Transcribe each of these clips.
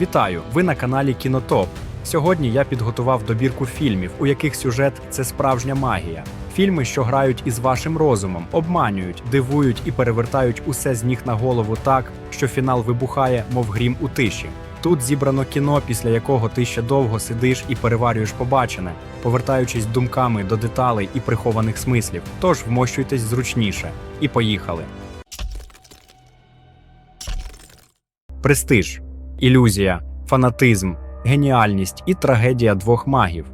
Вітаю! Ви на каналі Кінотоп. Сьогодні я підготував добірку фільмів, у яких сюжет це справжня магія. Фільми, що грають із вашим розумом, обманюють, дивують і перевертають усе з ніг на голову так, що фінал вибухає, мов грім у тиші. Тут зібрано кіно, після якого ти ще довго сидиш і переварюєш побачене, повертаючись думками до деталей і прихованих смислів. Тож вмощуйтесь зручніше. І поїхали. Престиж, ілюзія, фанатизм, геніальність і трагедія двох магів.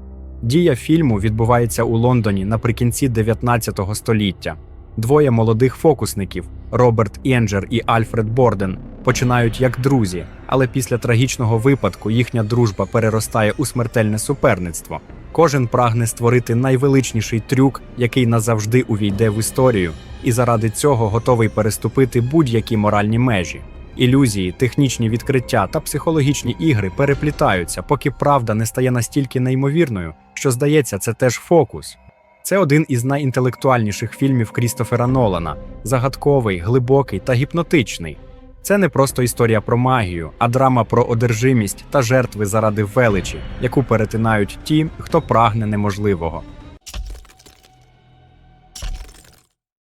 Дія фільму відбувається у Лондоні наприкінці 19 століття. Двоє молодих фокусників Роберт Енджер і Альфред Борден починають як друзі, але після трагічного випадку їхня дружба переростає у смертельне суперництво. Кожен прагне створити найвеличніший трюк, який назавжди увійде в історію, і заради цього готовий переступити будь-які моральні межі. Ілюзії, технічні відкриття та психологічні ігри переплітаються, поки правда не стає настільки неймовірною, що здається, це теж фокус. Це один із найінтелектуальніших фільмів Крістофера Нолана, загадковий, глибокий та гіпнотичний. Це не просто історія про магію, а драма про одержимість та жертви заради величі, яку перетинають ті, хто прагне неможливого.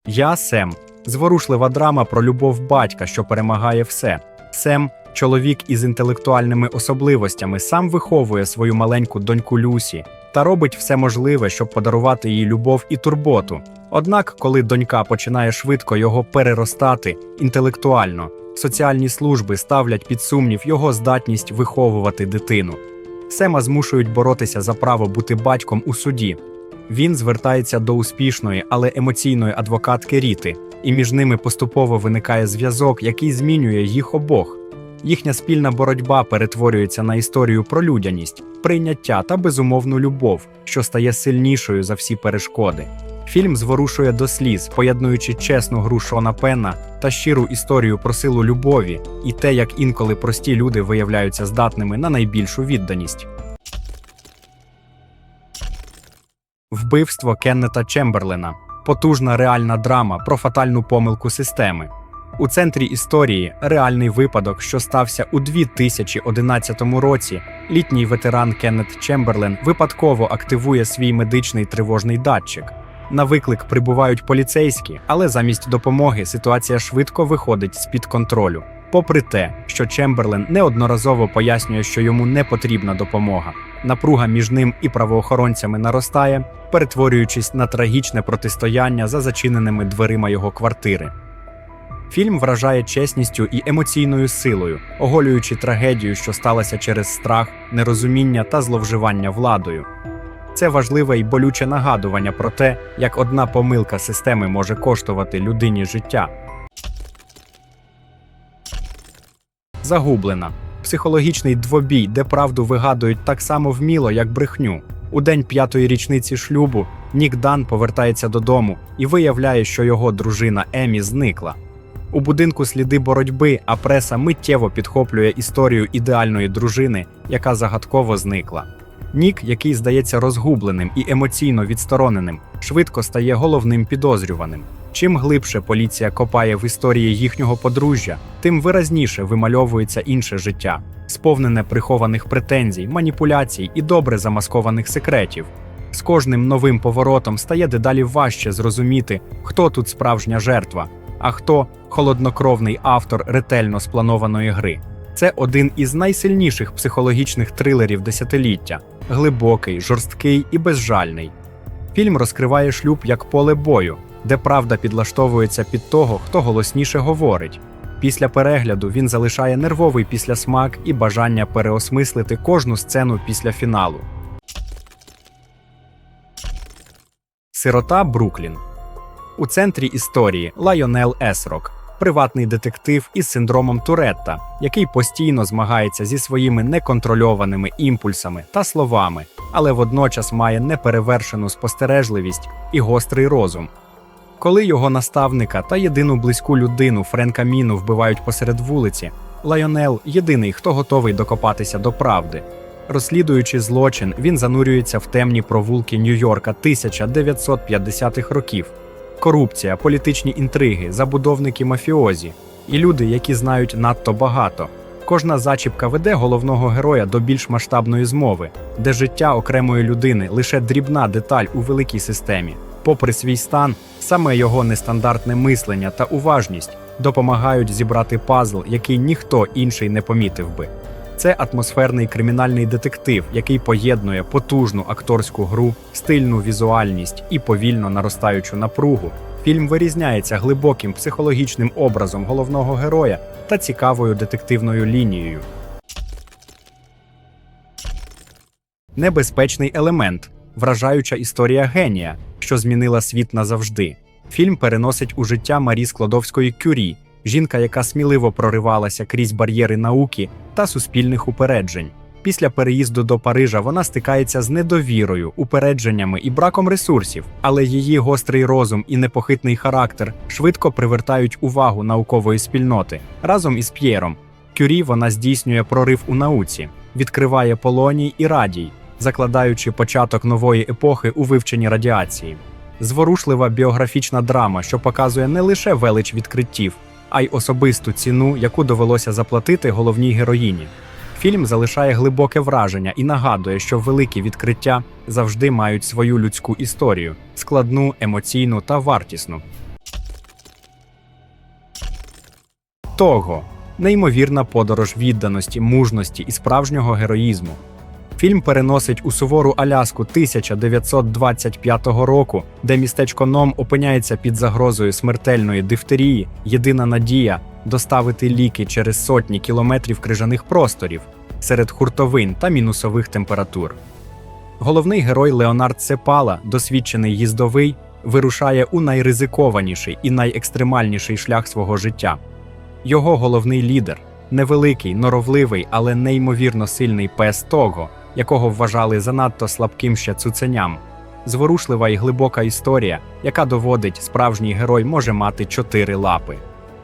Я Сем. Зворушлива драма про любов батька, що перемагає все. Сем, чоловік із інтелектуальними особливостями, сам виховує свою маленьку доньку Люсі та робить все можливе, щоб подарувати їй любов і турботу. Однак, коли донька починає швидко його переростати інтелектуально, соціальні служби ставлять під сумнів його здатність виховувати дитину. Сема змушують боротися за право бути батьком у суді. Він звертається до успішної, але емоційної адвокатки Ріти, і між ними поступово виникає зв'язок, який змінює їх обох. Їхня спільна боротьба перетворюється на історію про людяність, прийняття та безумовну любов, що стає сильнішою за всі перешкоди. Фільм зворушує до сліз, поєднуючи чесну гру Шона Пенна та щиру історію про силу любові і те, як інколи прості люди виявляються здатними на найбільшу відданість. Вбивство Кеннета Чемберлена потужна реальна драма про фатальну помилку системи. У центрі історії реальний випадок, що стався у 2011 році. Літній ветеран Кеннет Чемберлен випадково активує свій медичний тривожний датчик. На виклик прибувають поліцейські, але замість допомоги ситуація швидко виходить з-під контролю. Попри те, що Чемберлен неодноразово пояснює, що йому не потрібна допомога. Напруга між ним і правоохоронцями наростає, перетворюючись на трагічне протистояння за зачиненими дверима його квартири. Фільм вражає чесністю і емоційною силою, оголюючи трагедію, що сталася через страх, нерозуміння та зловживання владою. Це важливе і болюче нагадування про те, як одна помилка системи може коштувати людині життя. Загублена психологічний двобій, де правду вигадують так само вміло, як брехню. У день п'ятої річниці шлюбу Нік Дан повертається додому і виявляє, що його дружина Емі зникла. У будинку сліди боротьби, а преса миттєво підхоплює історію ідеальної дружини, яка загадково зникла. Нік, який здається розгубленим і емоційно відстороненим, швидко стає головним підозрюваним. Чим глибше поліція копає в історії їхнього подружжя, тим виразніше вимальовується інше життя, сповнене прихованих претензій, маніпуляцій і добре замаскованих секретів. З кожним новим поворотом стає дедалі важче зрозуміти, хто тут справжня жертва, а хто холоднокровний автор ретельно спланованої гри. Це один із найсильніших психологічних трилерів десятиліття, глибокий, жорсткий і безжальний. Фільм розкриває шлюб як поле бою, де правда підлаштовується під того, хто голосніше говорить. Після перегляду він залишає нервовий післясмак і бажання переосмислити кожну сцену після фіналу. Сирота Бруклін. У центрі історії Лайонел Есрок, приватний детектив із синдромом Туретта, який постійно змагається зі своїми неконтрольованими імпульсами та словами, але водночас має неперевершену спостережливість і гострий розум. Коли його наставника та єдину близьку людину Френка Міну вбивають посеред вулиці, Лайонел єдиний, хто готовий докопатися до правди. Розслідуючи злочин, він занурюється в темні провулки Нью-Йорка 1950-х років. Корупція, політичні інтриги, забудовники мафіозі і люди, які знають надто багато. Кожна зачіпка веде головного героя до більш масштабної змови, де життя окремої людини лише дрібна деталь у великій системі. Попри свій стан, саме його нестандартне мислення та уважність допомагають зібрати пазл, який ніхто інший не помітив би. Це атмосферний кримінальний детектив, який поєднує потужну акторську гру, стильну візуальність і повільно наростаючу напругу. Фільм вирізняється глибоким психологічним образом головного героя та цікавою детективною лінією. Небезпечний елемент вражаюча історія генія, що змінила світ назавжди. Фільм переносить у життя Марі Складовської Кюрі, жінка, яка сміливо проривалася крізь бар'єри науки та суспільних упереджень. Після переїзду до Парижа вона стикається з недовірою, упередженнями і браком ресурсів, але її гострий розум і непохитний характер швидко привертають увагу наукової спільноти. Разом із П'єром Кюрі вона здійснює прорив у науці, відкриває полоній і радій, закладаючи початок нової епохи у вивченні радіації. Зворушлива біографічна драма, що показує не лише велич відкриттів, а й особисту ціну, яку довелося заплатити головній героїні. Фільм залишає глибоке враження і нагадує, що великі відкриття завжди мають свою людську історію складну, емоційну та вартісну. Того неймовірна подорож відданості, мужності і справжнього героїзму. Фільм переносить у сувору Аляску 1925 року, де містечко Ном опиняється під загрозою смертельної дифтерії. Єдина надія доставити ліки через сотні кілометрів крижаних просторів серед хуртовин та мінусових температур. Головний герой Леонард Цепала, досвідчений їздовий, вирушає у найризикованіший і найекстремальніший шлях свого життя. Його головний лідер невеликий, норовливий, але неймовірно сильний пес Того, якого вважали занадто слабким ще цуценям. Зворушлива і глибока історія, яка доводить, справжній герой може мати чотири лапи.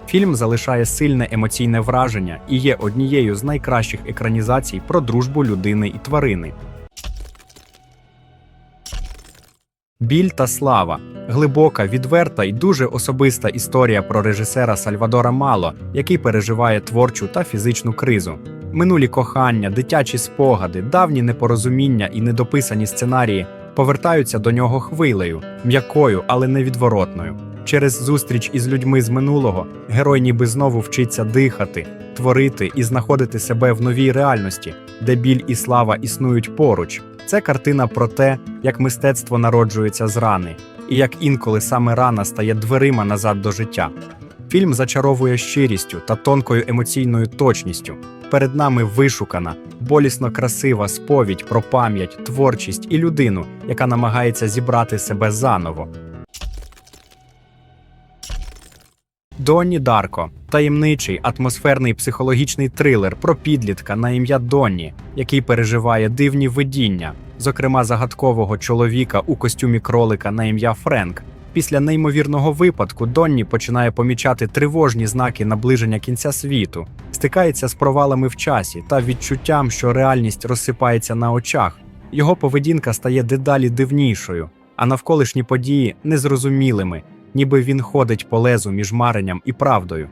Фільм залишає сильне емоційне враження і є однією з найкращих екранізацій про дружбу людини і тварини. Біль та слава глибока, відверта і дуже особиста історія про режисера Сальвадора Мало, який переживає творчу та фізичну кризу. Минулі кохання, дитячі спогади, давні непорозуміння і недописані сценарії повертаються до нього хвилею, м'якою, але невідворотною. Через зустріч із людьми з минулого герой ніби знову вчиться дихати, творити і знаходити себе в новій реальності, де біль і слава існують поруч. Це картина про те, як мистецтво народжується з рани, і як інколи саме рана стає дверима назад до життя. Фільм зачаровує щирістю та тонкою емоційною точністю. Перед нами вишукана, болісно красива сповідь про пам'ять, творчість і людину, яка намагається зібрати себе заново. Донні Дарко таємничий атмосферний психологічний трилер про підлітка на ім'я Донні, який переживає дивні видіння, зокрема загадкового чоловіка у костюмі кролика на ім'я Френк. Після неймовірного випадку Донні починає помічати тривожні знаки наближення кінця світу, стикається з провалами в часі та відчуттям, що реальність розсипається на очах. Його поведінка стає дедалі дивнішою, а навколишні події незрозумілими, ніби він ходить по лезу між маренням і правдою.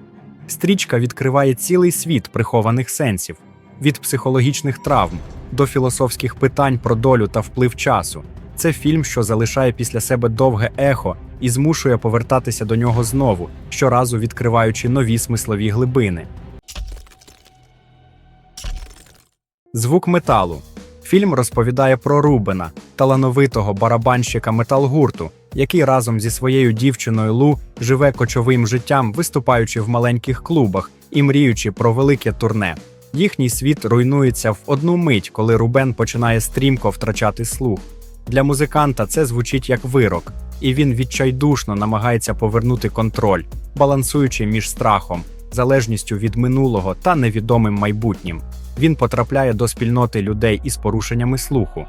Стрічка відкриває цілий світ прихованих сенсів від психологічних травм до філософських питань про долю та вплив часу. Це фільм, що залишає після себе довге ехо і змушує повертатися до нього знову, щоразу відкриваючи нові смислові глибини. Звук металу. Фільм розповідає про Рубена, талановитого барабанщика металгурту, який разом зі своєю дівчиною Лу живе кочовим життям, виступаючи в маленьких клубах і мріючи про велике турне. Їхній світ руйнується в одну мить, коли Рубен починає стрімко втрачати слух. Для музиканта це звучить як вирок, і він відчайдушно намагається повернути контроль, балансуючи між страхом, залежністю від минулого та невідомим майбутнім. Він потрапляє до спільноти людей із порушеннями слуху.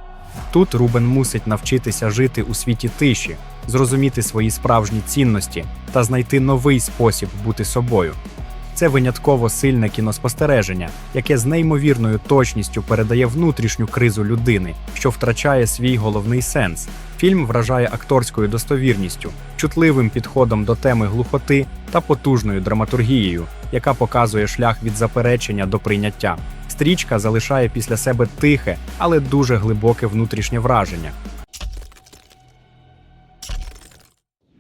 Тут Рубен мусить навчитися жити у світі тиші, зрозуміти свої справжні цінності та знайти новий спосіб бути собою. Це винятково сильне кіноспостереження, яке з неймовірною точністю передає внутрішню кризу людини, що втрачає свій головний сенс. Фільм вражає акторською достовірністю, чутливим підходом до теми глухоти та потужною драматургією, яка показує шлях від заперечення до прийняття. Стрічка залишає після себе тихе, але дуже глибоке внутрішнє враження.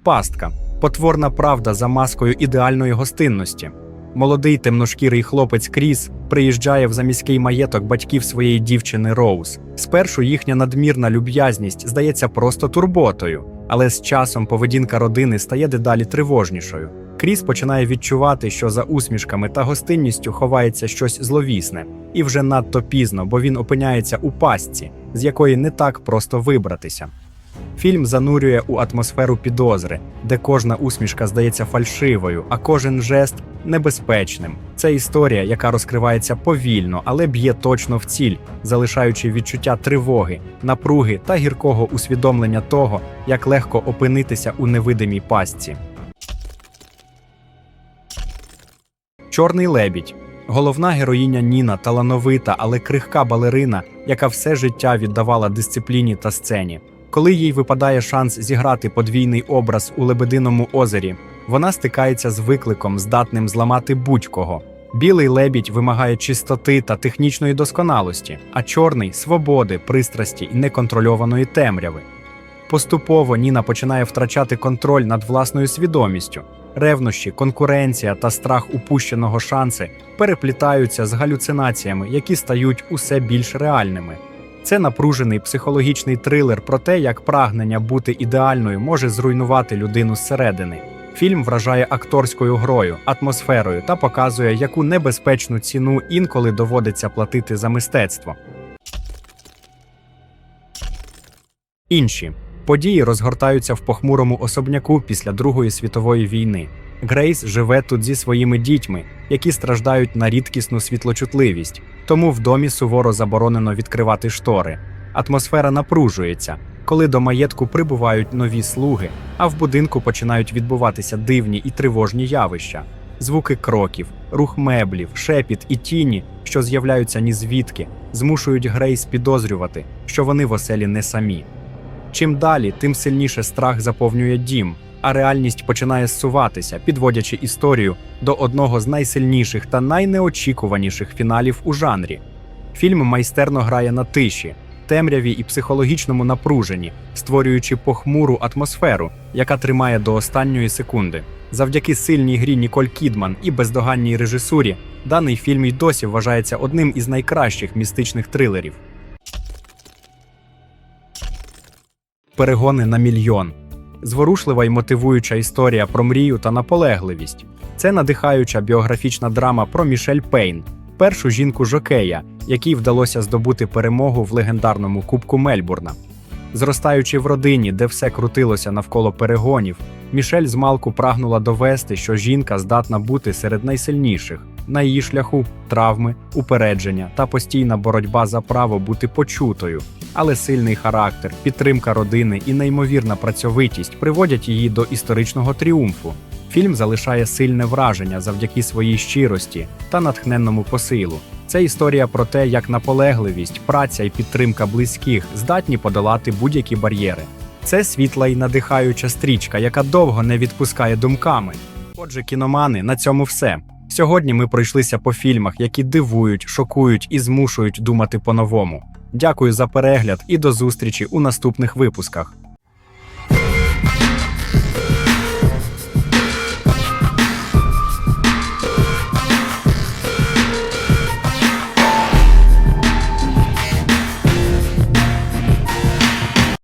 Пастка потворна правда за маскою ідеальної гостинності. Молодий темношкірий хлопець Кріс приїжджає в заміський маєток батьків своєї дівчини Роуз. Спершу їхня надмірна люб'язність здається просто турботою, але з часом поведінка родини стає дедалі тривожнішою. Кріс починає відчувати, що за усмішками та гостинністю ховається щось зловісне, і вже надто пізно, бо він опиняється у пастці, з якої не так просто вибратися. Фільм занурює у атмосферу підозри, де кожна усмішка здається фальшивою, а кожен жест небезпечним. Це історія, яка розкривається повільно, але б'є точно в ціль, залишаючи відчуття тривоги, напруги та гіркого усвідомлення того, як легко опинитися у невидимій пастці. Чорний лебідь. Головна героїня Ніна талановита, але крихка балерина, яка все життя віддавала дисципліні та сцені. Коли їй випадає шанс зіграти подвійний образ у Лебединому озері, вона стикається з викликом, здатним зламати будь-кого. Білий лебідь вимагає чистоти та технічної досконалості, а чорний свободи, пристрасті і неконтрольованої темряви. Поступово Ніна починає втрачати контроль над власною свідомістю. Ревнощі, конкуренція та страх упущеного шанси переплітаються з галюцинаціями, які стають усе більш реальними. Це напружений психологічний трилер про те, як прагнення бути ідеальною може зруйнувати людину зсередини. Фільм вражає акторською грою, атмосферою та показує, яку небезпечну ціну інколи доводиться платити за мистецтво. Інші події розгортаються в похмурому особняку після Другої світової війни. Грейс живе тут зі своїми дітьми, які страждають на рідкісну світлочутливість, тому в домі суворо заборонено відкривати штори. Атмосфера напружується, коли до маєтку прибувають нові слуги, а в будинку починають відбуватися дивні і тривожні явища. Звуки кроків, рух меблів, шепіт і тіні, що з'являються ні звідки, змушують Грейс підозрювати, що вони в оселі не самі. Чим далі, тим сильніше страх заповнює дім, а реальність починає зсуватися, підводячи історію до одного з найсильніших та найнеочікуваніших фіналів у жанрі. Фільм майстерно грає на тиші, темряві і психологічному напруженні, створюючи похмуру атмосферу, яка тримає до останньої секунди. Завдяки сильній грі Ніколь Кідман і бездоганній режисурі, даний фільм й досі вважається одним із найкращих містичних трилерів. Перегони на мільйон. Зворушлива й мотивуюча історія про мрію та наполегливість. Це надихаюча біографічна драма про Мішель Пейн, першу жінку жокея, якій вдалося здобути перемогу в легендарному Кубку Мельбурна. Зростаючи в родині, де все крутилося навколо перегонів, Мішель змалку прагнула довести, що жінка здатна бути серед найсильніших. На її шляху травми, упередження та постійна боротьба за право бути почутою. Але сильний характер, підтримка родини і неймовірна працьовитість приводять її до історичного тріумфу. Фільм залишає сильне враження завдяки своїй щирості та натхненному посилу. Це історія про те, як наполегливість, праця і підтримка близьких здатні подолати будь-які бар'єри. Це світла і надихаюча стрічка, яка довго не відпускає думками. Отже, кіномани, на цьому все. Сьогодні ми пройшлися по фільмах, які дивують, шокують і змушують думати по-новому. Дякую за перегляд і до зустрічі у наступних випусках.